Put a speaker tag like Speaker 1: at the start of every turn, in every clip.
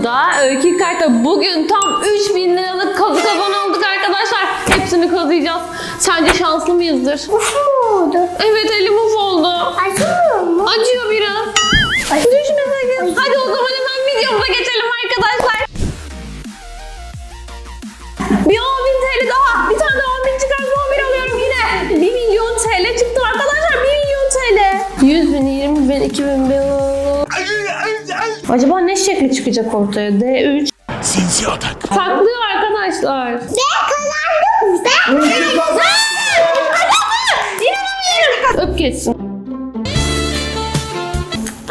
Speaker 1: videomuzda Öykü Kart'a bugün tam 3000 liralık kazı kazan olduk arkadaşlar. Hepsini kazıyacağız. Sence şanslı mıyızdır?
Speaker 2: Uf mu oldu?
Speaker 1: Evet elim uf oldu.
Speaker 2: Acıyor mu?
Speaker 1: Acıyor biraz. Düşünün sakın. Hadi o zaman hemen videomuza geçelim arkadaşlar. Bir 10.000 TL daha. Bir tane daha 10.000 çıkarsa 11 alıyorum yine. 1 milyon TL çıktı arkadaşlar. 1 milyon TL. 100 bin, 20 bin, 2000 bin. Acaba ne şekli çıkacak ortaya? D3.
Speaker 3: Sinsi atak.
Speaker 1: Saklıyor arkadaşlar.
Speaker 2: Ben kazandım. Ben kazandım.
Speaker 1: Öp geçsin.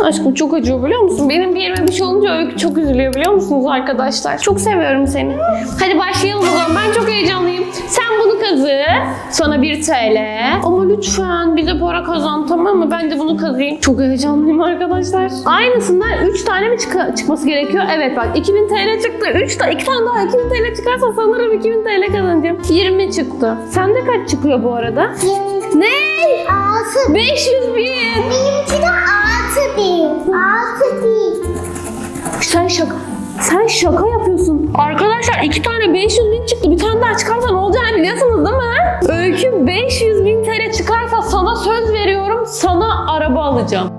Speaker 1: Aşkım çok acıyor biliyor musun? Benim bir yerime bir şey olunca Öykü çok üzülüyor biliyor musunuz arkadaşlar? Çok seviyorum seni. Hadi başlayalım o zaman. Ben çok heyecanlıyım. Sen bunu kazı. Sana 1 TL. Ama lütfen bize para kazan tamam mı? Ben de bunu kazıyım. Çok heyecanlıyım arkadaşlar. Aynısından 3 tane mi çık- çıkması gerekiyor? Evet bak 2000 TL çıktı. 3 tane, 2 tane daha 2000 TL çıkarsa sanırım 2000 TL kazanacağım. 20 çıktı. Sende kaç çıkıyor bu arada? Ne?
Speaker 2: Altı.
Speaker 1: 500 bin.
Speaker 2: Benimki de değil.
Speaker 1: Sen şaka sen şaka yapıyorsun. Arkadaşlar iki tane 500 bin çıktı. Bir tane daha çıkarsa ne olacağını biliyorsunuz değil mi? Öykü 500 bin TL çıkarsa sana söz veriyorum sana araba alacağım.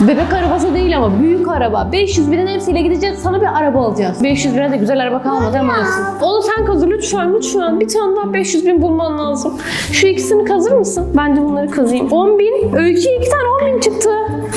Speaker 1: Bebek arabası değil ama büyük araba. 500 binin hepsiyle gideceğiz. Sana bir araba alacağız. 500 bine de güzel araba kalmadı ama olsun. Onu sen kazı lütfen lütfen. Bir tane daha 500 bin bulman lazım. Şu ikisini kazır mısın? Ben de bunları kazıyım. 10 bin. Öykü'ye iki tane 10 bin çıktı.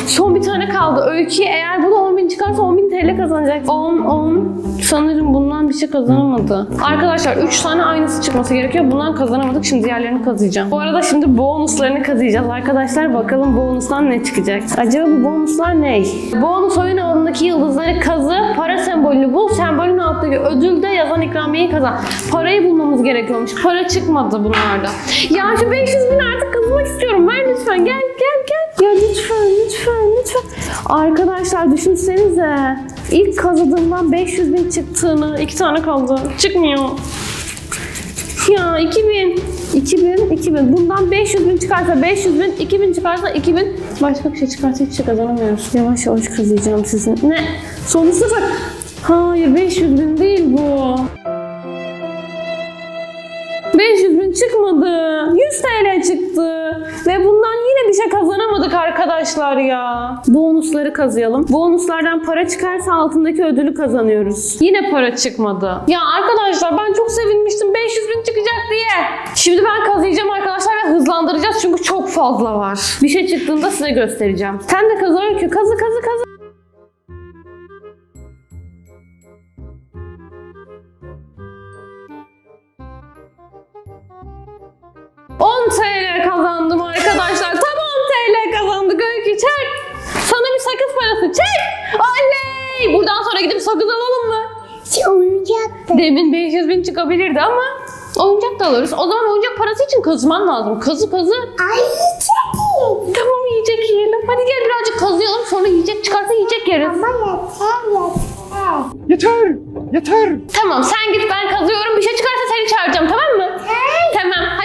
Speaker 1: Son bir tane kaldı. Öykü eğer bu da 10 bin çıkarsa 10 bin TL kazanacak. 10, 10. Sanırım bundan bir şey kazanamadı. Arkadaşlar 3 tane aynısı çıkması gerekiyor. Bundan kazanamadık. Şimdi diğerlerini kazıyacağım. Bu arada şimdi bonuslarını kazıyacağız arkadaşlar. Bakalım bonustan ne çıkacak? Acaba bu bonuslar ne? Bonus oyun alanındaki yıldızları kazı. Para sembolünü bul. Sembolün altındaki ödülde yazan ikramiyeyi kazan. Parayı bulmamız gerekiyormuş. Para çıkmadı bunlarda. Ya şu 500 bin artık kazımak Arkadaşlar düşünsenize. İlk kazıdığımdan 500 bin çıktığını. iki tane kaldı. Çıkmıyor. Ya 2000. 2000, 2000. Bundan 500 bin çıkarsa 500 bin, 2000 çıkarsa 2000. Başka bir şey çıkarsa hiç kazanamıyoruz. Yavaş yavaş kazıyacağım sizin. Ne? Sonu sıfır. Hayır 500 bin değil bu. 500 bin çıkmadı. 100 TL çıktı. Ve bundan yine bir şey kazanamadık arkadaşlar ya. Bonusları kazıyalım. Bonuslardan para çıkarsa altındaki ödülü kazanıyoruz. Yine para çıkmadı. Ya arkadaşlar ben çok sevinmiştim 500 bin çıkacak diye. Şimdi ben kazıyacağım arkadaşlar ve hızlandıracağız çünkü çok fazla var. Bir şey çıktığında size göstereceğim. Sen de kazı Öykü. Kazı kazı kazı. TL kazandım arkadaşlar. Tam 10 TL kazandık Öykü çek. Sana bir sakız parası çek. Oley! Buradan sonra gidip sakız alalım mı?
Speaker 2: Şey oyuncaktı.
Speaker 1: Demin 500 bin çıkabilirdi ama oyuncak da alırız. O zaman oyuncak parası için kazıman lazım. Kazı kazı.
Speaker 2: Ay iyi.
Speaker 1: Tamam yiyecek yiyelim. Hadi gel birazcık kazıyalım sonra yiyecek çıkarsa yiyecek yeriz.
Speaker 2: Ama yeter yeter.
Speaker 3: Yeter! Yeter!
Speaker 1: Tamam sen git ben kazıyorum. Bir şey çıkarsa seni çağıracağım tamam mı?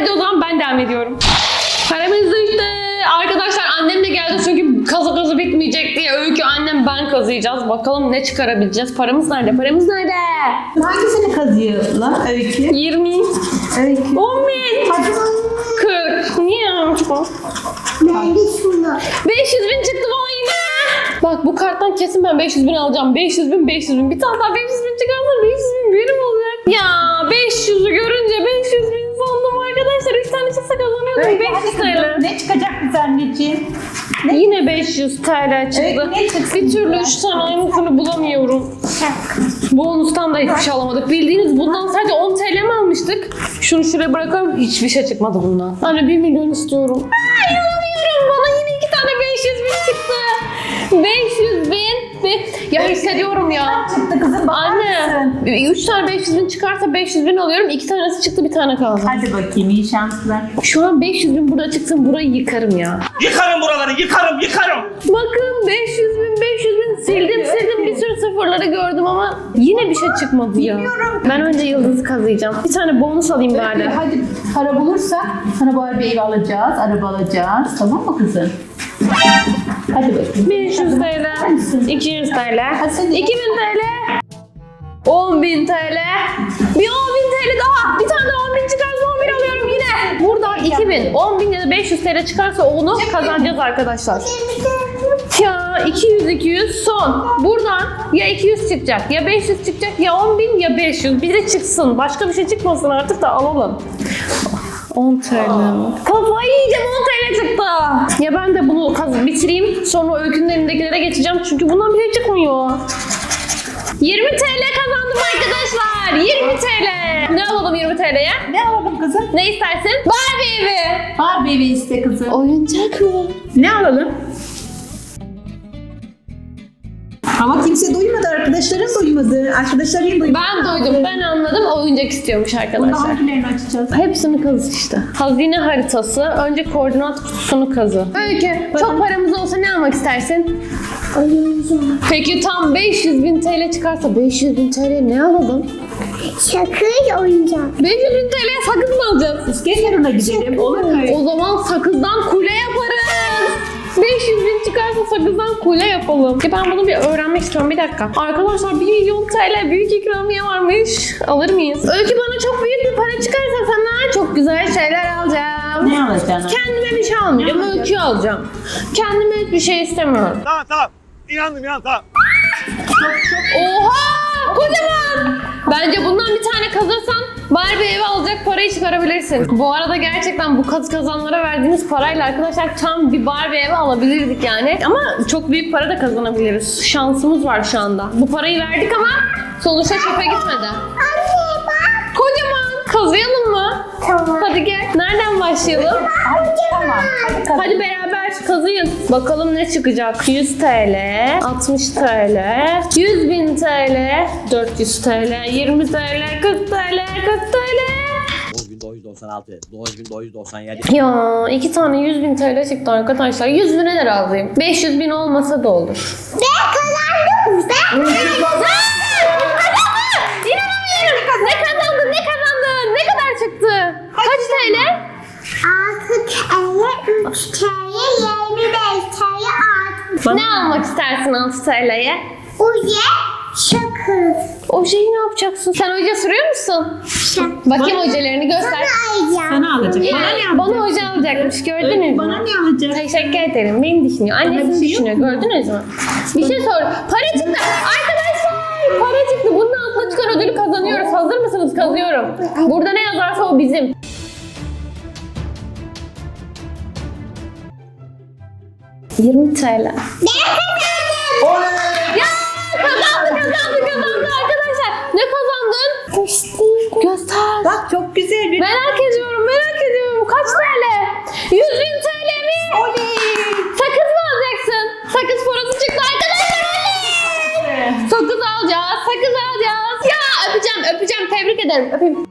Speaker 1: Hadi o zaman ben devam ediyorum. Paramız düştü. Arkadaşlar annem de geldi çünkü kazı kazı bitmeyecek diye. Öykü annem ben kazıyacağız. Bakalım ne çıkarabileceğiz. Paramız nerede? Paramız nerede?
Speaker 4: Hangisini kazıyor lan Öykü?
Speaker 1: 20,
Speaker 4: Öykü.
Speaker 1: 10 bin, 40. Niye yapmış bu?
Speaker 2: Ben de şunu.
Speaker 1: 500 bin çıktı bana yine. Bak bu karttan kesin ben 500 bin alacağım. 500 bin, 500 bin. Bir tane daha 500 bin çıkarsa 500 bin benim olacak. Ya 500'ü görünce 500 bin sandım arkadaşlar. 3 tane çıksa kazanıyordum.
Speaker 4: Öykü,
Speaker 1: 500
Speaker 4: hadi
Speaker 1: TL.
Speaker 4: Ne çıkacak bize anneciğim?
Speaker 1: Yine 500 TL çıktı.
Speaker 4: Ne çıksın
Speaker 1: Bir türlü
Speaker 4: bize?
Speaker 1: 3 tane aynısını bulamıyorum. Bonustan da hiçbir şey alamadık. Bildiğiniz bundan sadece 10 TL mi almıştık? Şunu şuraya bırakalım. Hiçbir şey çıkmadı bundan. Anne 1 milyon istiyorum. Ay inanamıyorum. Bana yine 2 tane 500 bin çıktı. 500 bin. Ve ya hissediyorum ya.
Speaker 4: Çıktı kızım bakar
Speaker 1: Anne
Speaker 4: mısın?
Speaker 1: 3 tane 500 bin çıkarsa 500 bin alıyorum. 2 tanesi çıktı bir tane kaldı.
Speaker 4: Hadi bakayım iyi şanslar.
Speaker 1: Şu an 500 bin burada çıksın burayı yıkarım ya.
Speaker 3: Yıkarım buraları, yıkarım, yıkarım!
Speaker 1: Bakın 500 bin 500 bin sildim sildim bir sürü sıfırları gördüm ama yine bir şey çıkmadı ya.
Speaker 4: Bilmiyorum.
Speaker 1: Ben önce yıldızı kazıyacağım. Bir tane bonus alayım bari.
Speaker 4: hadi para bulursak sana bu araba ev alacağız, araba alacağız. Tamam mı kızım? Hadi bakayım.
Speaker 1: 500 TL, 200 TL,
Speaker 4: Hadi sen de-
Speaker 1: 2000 TL. 10.000 TL. Bir 10.000 TL daha. Bir tane de 10.000 çıkarsa 11 alıyorum yine. Buradan 2000, 10.000 ya da 500 TL çıkarsa onu kazanacağız arkadaşlar. Ya 200 200 son. Buradan ya 200 çıkacak ya 500 çıkacak ya 10.000 ya 500. Bir de çıksın. Başka bir şey çıkmasın artık da alalım. 10 TL. Kafayı yiyeceğim 10 TL çıktı. Ya ben de bunu kaz- bitireyim. Sonra öykünün elindekilere geçeceğim. Çünkü bundan bir şey çıkmıyor. 20 TL kazandım arkadaşlar. 20 TL. Ne alalım 20 TL'ye?
Speaker 4: Ne alalım kızım?
Speaker 1: Ne istersin? Barbie evi.
Speaker 4: Barbie evi iste kızım.
Speaker 1: Oyuncak mı?
Speaker 4: Ne alalım? Ama kimse duymadı. Arkadaşların duymadı. Arkadaşların duymadı.
Speaker 1: Ben duydum, ben anladım. Oyuncak istiyormuş arkadaşlar.
Speaker 4: hangilerini açacağız?
Speaker 1: Hepsini kaz işte. Hazine haritası. Önce koordinat kutusunu kazı. Öykü, çok paramız olsa ne almak istersin?
Speaker 2: Oyuncak.
Speaker 1: Peki tam 500 bin TL çıkarsa 500 bin TL ne alalım?
Speaker 2: Şakır oyuncak.
Speaker 1: 500 bin TL'ye sakız mı alacağız?
Speaker 4: İskenderun'a gidelim. Olur mu?
Speaker 1: O zaman sakızdan kule yaparız. 500 bin çıkarsa sakızdan kule yapalım. Ya ben bunu bir öğrenmek istiyorum. Bir dakika. Arkadaşlar 1 milyon TL büyük ikramiye varmış. Alır mıyız? Öykü bana çok büyük bir para çıkarsa sana çok güzel şeyler alacağım.
Speaker 4: Alacaksın?
Speaker 1: Kendime bir şey almayacağım. Öykü alacağım. Kendime hiçbir şey istemiyorum.
Speaker 3: Tamam tamam. İnandım inandım tamam.
Speaker 1: Oha! Kocaman! Bence bundan bir tane kazırsan Barbie evi alacak parayı çıkarabilirsin. Bu arada gerçekten bu kaz kazanlara verdiğimiz parayla arkadaşlar tam bir Barbie evi alabilirdik yani. Ama çok büyük para da kazanabiliriz. Şansımız var şu anda. Bu parayı verdik ama sonuçta çöpe gitmedi.
Speaker 2: Anne bak.
Speaker 1: Kocaman! Kazıyalım mı?
Speaker 2: Tamam.
Speaker 1: Hadi gel. Nereden başlayalım?
Speaker 4: Tamam. Hadi kız.
Speaker 1: Hadi beraber kazıyın. Bakalım ne çıkacak? 100 TL, 60 TL, 100 bin TL, 400 TL, 20 TL, 40 TL, 40 TL.
Speaker 5: 9996, 9997.
Speaker 1: Ya iki tane 100 bin TL çıktı arkadaşlar. 100 bine de razıyım. 500 bin olmasa da olur.
Speaker 2: Ben kazandım. Ben kazandım.
Speaker 1: TL,
Speaker 2: 3 TL, 25 TL, 6.
Speaker 1: Ne almak istersin 6 TL'ye?
Speaker 2: Uye, şakır.
Speaker 1: Ojeyi ne yapacaksın? Sen oje sürüyor musun?
Speaker 2: Şakır.
Speaker 1: Bakayım ojelerini göster.
Speaker 2: Alacağım.
Speaker 4: Sana alacak. Bana ne alacak?
Speaker 1: Bana oje alacakmış gördünüz mü?
Speaker 4: Bana ne alacak?
Speaker 1: Teşekkür ederim. Beni düşünüyor.
Speaker 4: Bana bir
Speaker 1: Annesini
Speaker 4: şey yok
Speaker 1: düşünüyor.
Speaker 4: mu?
Speaker 1: Gördünüz mü? Bir şey sor. Para çıktı. Arkadaşlar para çıktı. Bunun altına çıkan ödülü kazanıyoruz. Hazır mısınız? Kazıyorum. Burada ne yazarsa o bizim. ...20 TL. Ya kazandı kazandı kazandı arkadaşlar. Ne kazandın? Göster.
Speaker 4: Bak çok güzel bir...
Speaker 1: Merak ediyorum, merak ediyorum. Kaç TL? 100 bin TL mi? Sakız mı alacaksın? Sakız parası çıktı arkadaşlar. oley! Sakız alacağız, sakız alacağız. Ya öpeceğim, öpeceğim. Tebrik ederim. Öpeyim.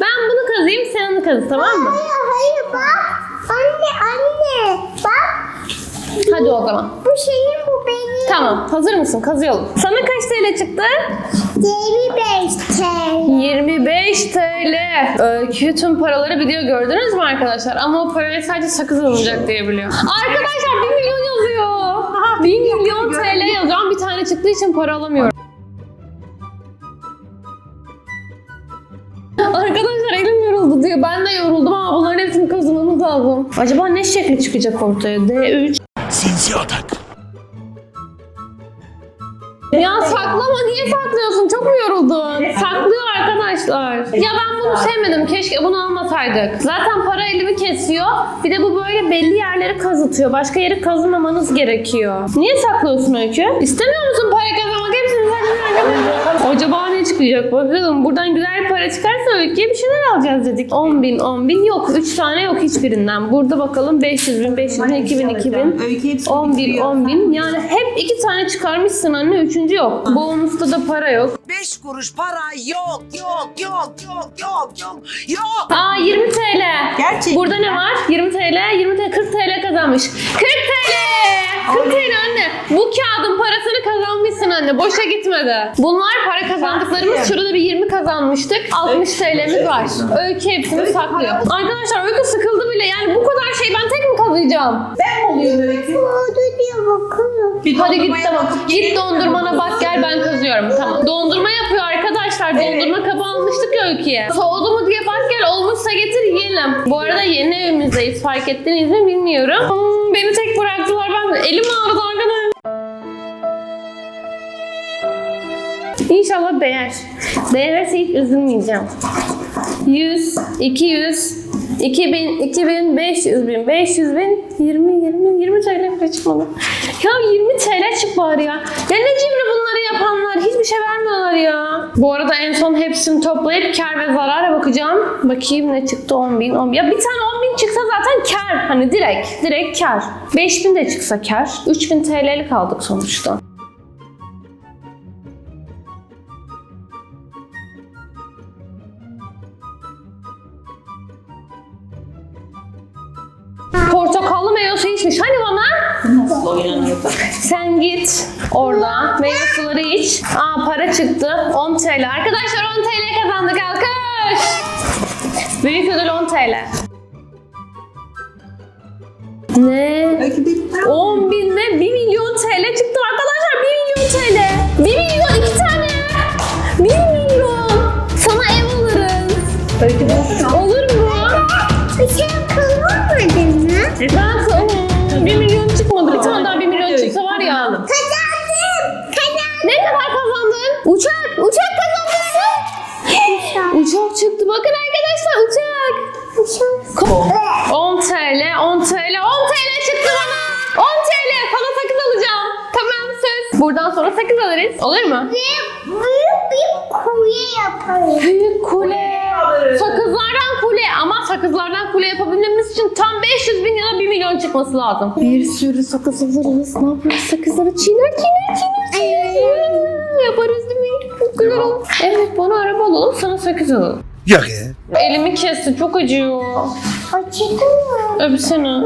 Speaker 1: Ben bunu kazıyım, sen onu kazı tamam mı?
Speaker 2: Hayır, hayır bak. Anne, anne. Bak.
Speaker 1: Hadi o zaman.
Speaker 2: Bu şeyin bu benim.
Speaker 1: Tamam, hazır mısın? Kazıyalım. Sana kaç TL çıktı?
Speaker 2: 25 TL.
Speaker 1: 25 TL. Öykü tüm paraları biliyor gördünüz mü arkadaşlar? Ama o parayı sadece sakız alınacak diye biliyor. Arkadaşlar 1 milyon yazıyor. 1 milyon TL yazıyor bir tane çıktığı için para alamıyorum. Arkadaşlar elim yoruldu diyor. Ben de yoruldum ama bunların hepsini kazanmamız lazım. Acaba ne şekli çıkacak ortaya? D3.
Speaker 3: Sinsi atak.
Speaker 1: Ya saklama niye saklıyorsun? Çok mu yoruldun? Saklıyor arkadaşlar. Ya ben bunu sevmedim. Keşke bunu almasaydık. Zaten para elimi kesiyor. Bir de bu böyle belli yerleri kazıtıyor. Başka yeri kazımamanız gerekiyor. Niye saklıyorsun Öykü? İstemiyor musun para kazanmak? Hepsini saklıyorsun. Acaba ne çıkacak? Bakalım. Buradan güzel bir para çıkarsa Öykü'ye bir şeyler alacağız dedik. 10 bin, 10 bin yok. 3 tane yok hiçbirinden. Burada bakalım 500 bin, 500 bin, 2000, 2000.
Speaker 4: Öykü hepsini
Speaker 1: 10 bin,
Speaker 4: bitiriyor.
Speaker 1: 10 bin. Yani hep iki tane çıkarmışsın anne, üçüncü yok. Bonusta da para yok.
Speaker 6: 5 kuruş para yok yok yok yok yok yok yok.
Speaker 1: Aa 20 TL.
Speaker 4: Gerçekten.
Speaker 1: Burada ne var? 20 TL, 20 TL, 40 TL kazanmış. 40 TL! Boşa gitmedi. Bunlar para kazandıklarımız. Şurada bir 20 kazanmıştık. 60 TL'miz var. Öykü hepsini saklıyor. Arkadaşlar Öykü sıkıldı bile. Yani bu kadar şey ben tek mi kazıyacağım?
Speaker 4: Ben mi oluyorum Öykü?
Speaker 2: Oldu diyor bakalım.
Speaker 4: Bir
Speaker 1: Hadi git
Speaker 4: dondurmaya
Speaker 1: tamam.
Speaker 4: bakıp
Speaker 1: Git dondurmana bak gel ben kazıyorum. Tamam. Dondurma yapıyor arkadaşlar. Dondurma kabı almıştık ya Öykü'ye. Soğudu mu diye bak gel. Olmuşsa getir yiyelim. Bu arada yeni evimizdeyiz. Fark ettiniz mi bilmiyorum. Hmm, beni tek bıraktılar. Ben elim ağrıdı İnşallah değer. Değerse hiç üzülmeyeceğim. 100, 200, 2000, 2000, 500 bin, 500 bin, 20, 20, 20 TL bile çıkmadı. Ya 20 TL çık bari ya. Ya ne cimri bunları yapanlar. Hiçbir şey vermiyorlar ya. Bu arada en son hepsini toplayıp kar ve zarara bakacağım. Bakayım ne çıktı 10 bin, 10 bin. Ya bir tane 10 bin çıksa zaten kar. Hani direkt, direkt kar. 5 bin de çıksa kar. 3000 TL'lik aldık sonuçta. Suyu içmiş. Hani bana?
Speaker 4: Nasıl.
Speaker 1: Sen git orada meyve suları iç. Aa para çıktı. 10 TL. Arkadaşlar 10 TL kazandık. Alkış. Büyük ödül 10 TL. Ne?
Speaker 4: Öykü bitti.
Speaker 1: 10 bin ve 1 milyon TL çıktı arkadaşlar 1 milyon TL 1 milyon 2 tane 1 milyon Sana ev alırız
Speaker 4: bitti.
Speaker 1: Olur mu?
Speaker 2: Bir şey kazanmadın mı?
Speaker 1: Ben olur mu?
Speaker 2: Ve büyük bir kule yaparız.
Speaker 1: Büyük kule. Sakızlardan kule ama sakızlardan kule yapabilmemiz için tam 500 bin ya da 1 milyon çıkması lazım. Bir sürü sakız alırız. Ne yaparız? Sakızları çiğner çiğner çiğner çiğner. Yaparız değil mi? Çok güzel olur. Evet bana araba alalım sana sakız alalım.
Speaker 3: Yok ya.
Speaker 1: Elimi kesti çok acıyor.
Speaker 2: Acıdı mı?
Speaker 1: Öpsene.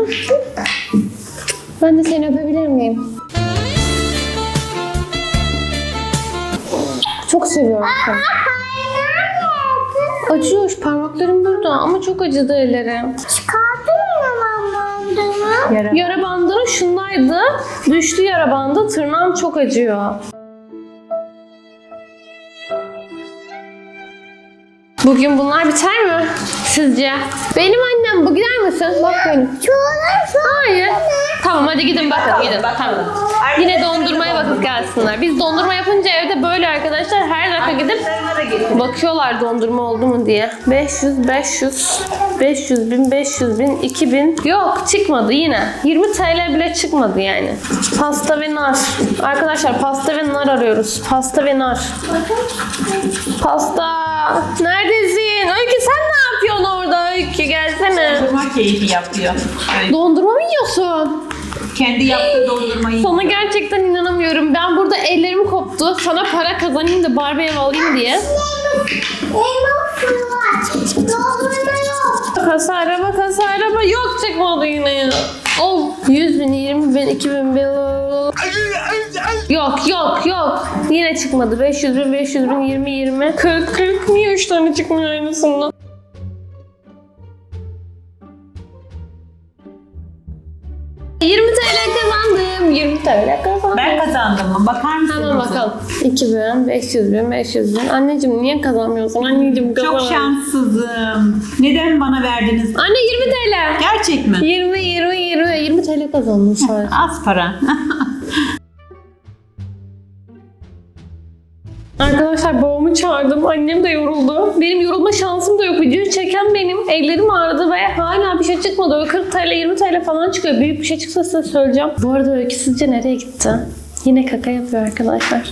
Speaker 1: Ben de seni öpebilir miyim? Çok seviyorum seni. Acıyor parmaklarım burada ama çok acıdı ellerim.
Speaker 2: Çıkardın mı lan bandını?
Speaker 4: Yara.
Speaker 1: Yara bandını şundaydı. Düştü yara bandı. Tırnağım çok acıyor. Bugün bunlar biter mi? Sizce? Benim annem bu gider misin? Bak benim. Hayır. Tamam hadi gidin bakın gidin. Tamam. Yine dondurmaya bakıp gelsinler. Biz dondurma yapınca evde böyle arkadaşlar her dakika gidip bakıyorlar dondurma oldu mu diye. 500, 500, 500 bin, 500 bin, 2000. Yok çıkmadı yine. 20 TL bile çıkmadı yani. Pasta ve nar. Arkadaşlar pasta ve nar arıyoruz. Pasta ve nar. Pasta. Neredesin? Öykü sen ne? Öykü gelsene.
Speaker 4: Dondurma keyfi yapıyor. Öykü.
Speaker 1: Dondurma mı yiyorsun?
Speaker 4: Kendi yaptığı dondurmayı.
Speaker 1: Sana gerçekten inanamıyorum. Ben burada ellerim koptu. Sana para kazanayım da Barbie ev alayım diye. Kasa araba, kasa araba yok çıkmadı yine ya. Of 100 bin, 20 bin, 2000 bin. Yok yok yok. Yine çıkmadı. 500 bin, 500 bin, 20, 20. 40, 40. Niye 3 tane çıkmıyor aynısından? 20 TL kazandım.
Speaker 4: Ben kazandım mı? Bakar mısın?
Speaker 1: Hemen bakalım. 2000, 500 bin, 500 bin. Anneciğim niye kazanmıyorsun? Anneciğim
Speaker 4: Çok
Speaker 1: kazan.
Speaker 4: şanssızım. Neden bana verdiniz?
Speaker 1: Anne 20 TL.
Speaker 4: Gerçek mi?
Speaker 1: 20, 20, 20. 20 TL kazandın sadece.
Speaker 4: Az para.
Speaker 1: Arkadaşlar babamı çağırdım. Annem de yoruldu. Benim yorulma şansım da yok. Videoyu çeken benim. Ellerim ağrıdı ve hala bir şey çıkmadı. Öyle 40 TL, 20 TL falan çıkıyor. Büyük bir şey çıksa size söyleyeceğim. Bu arada Öykü sizce nereye gitti? Yine kaka yapıyor arkadaşlar.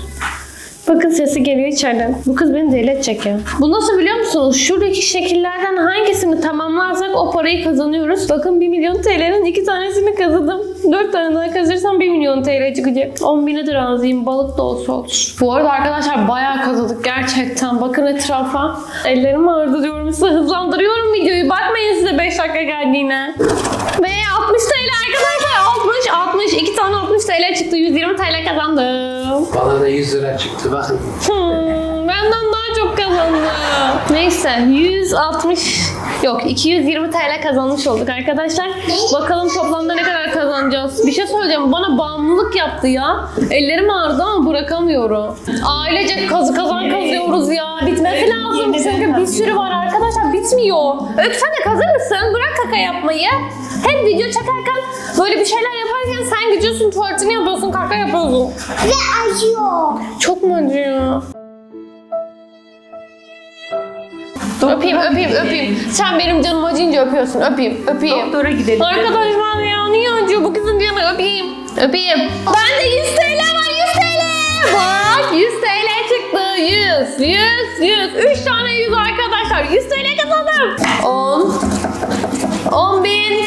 Speaker 1: Bakın sesi geliyor içeriden. Bu kız beni deli edecek ya. Bu nasıl biliyor musunuz? Şuradaki şekillerden hangisini tamamlarsak o parayı kazanıyoruz. Bakın 1 milyon TL'nin iki tanesini kazandım. 4 tane daha kazanırsam 1 milyon TL çıkacak. 10 bine de razıyım. Balık da olsa olur. Bu arada arkadaşlar bayağı kazandık gerçekten. Bakın etrafa. Ellerim ağrıdı diyorum size. Hızlandırıyorum videoyu. Bakmayın size 5 dakika geldiğine. Ve 60 TL arkadaşlar. 60, 60. 2 tane 60 TL çıktı. 120 TL kazandım.
Speaker 7: Bana da 100 lira çıktı bakın.
Speaker 1: Hmm, benden daha çok kazandı. Neyse 160 Yok 220 TL kazanmış olduk arkadaşlar. Bakalım toplamda ne kadar kazanacağız. Bir şey söyleyeceğim bana bağımlılık yaptı ya. Ellerim ağrıdı ama bırakamıyorum. Ailece kazı kazan kazıyoruz ya. Bitmesi lazım çünkü bir sürü var arkadaşlar bitmiyor. Öp sen de kazır mısın? Bırak kaka yapmayı. Hep video çekerken böyle bir şeyler yaparken sen gidiyorsun tuvaletini yapıyorsun kaka yapıyorsun.
Speaker 2: Ve acıyor.
Speaker 1: Çok mu acıyor? Öpeyim, öpeyim, öpeyim. Sen benim canım acıyınca öpüyorsun. Öpeyim, öpeyim.
Speaker 4: Doktora gidelim.
Speaker 1: Arkadaşlar ya niye acıyor bu kızın canı? Öpeyim, öpeyim. Bende 100 TL var, 100 TL. Bak 100 TL çıktı. 100, 100, 100. 3 tane 100 arkadaşlar. 100 TL kazandım. 10, 10 bin,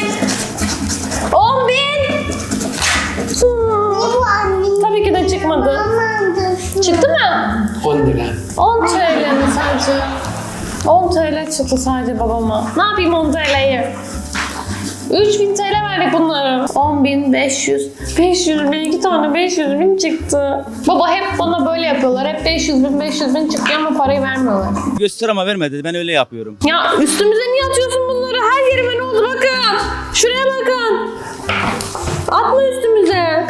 Speaker 1: 10 bin. Tabii ki de çıkmadı. Çıktı mı?
Speaker 7: 10 lira.
Speaker 1: 10 TL mi sadece? 10 TL çıktı sadece babama. Ne yapayım 10 TL'yi? 3000 TL verdik bunlara. 10.500. 500 bin, iki tane 500 bin çıktı. Baba hep bana böyle yapıyorlar. Hep 500 bin, 500 bin çıkıyor ama parayı vermiyorlar.
Speaker 8: Göster ama vermedi. Ben öyle yapıyorum.
Speaker 1: Ya üstümüze niye atıyorsun bunları? Her yerime ne oldu bakın. Şuraya bakın. Atma üstümüze.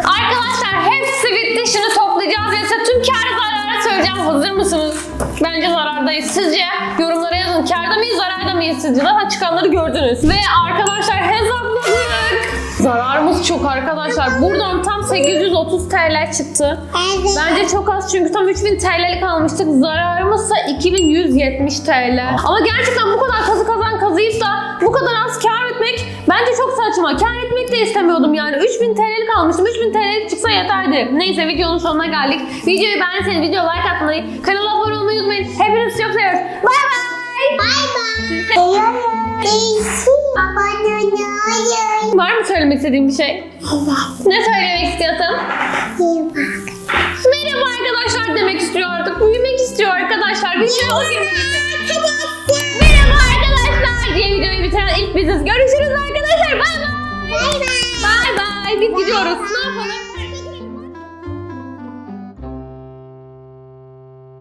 Speaker 1: Çıkanları gördünüz. Ve arkadaşlar hesapladık. Zararımız çok arkadaşlar. Buradan tam 830 TL çıktı. Bence çok az çünkü tam 3000 TL'lik almıştık. Zararımızsa 2170 TL. Ama gerçekten bu kadar kazı kazan kazıyıp da bu kadar az kar etmek bence çok saçma. Kar etmek de istemiyordum yani. 3000 TL'lik almıştım. 3000 TL'lik çıksa yeterdi. Neyse videonun sonuna geldik. Videoyu beğenseniz video like atmayı, kanala abone olmayı unutmayın. Hepinizi çok seviyoruz. Bay bay.
Speaker 2: Bay bay. Olmayı.
Speaker 1: Var mı söylemek istediğin bir şey? Ne söylemek
Speaker 2: bak.
Speaker 1: Merhaba arkadaşlar demek istiyor artık. Büyümek istiyor arkadaşlar. Video o gibi. Merhaba arkadaşlar diye videoyu bitiren ilk biziz. Görüşürüz arkadaşlar.
Speaker 2: Bay bay.
Speaker 1: Bay bay. Biz gidiyoruz. Ne yapalım?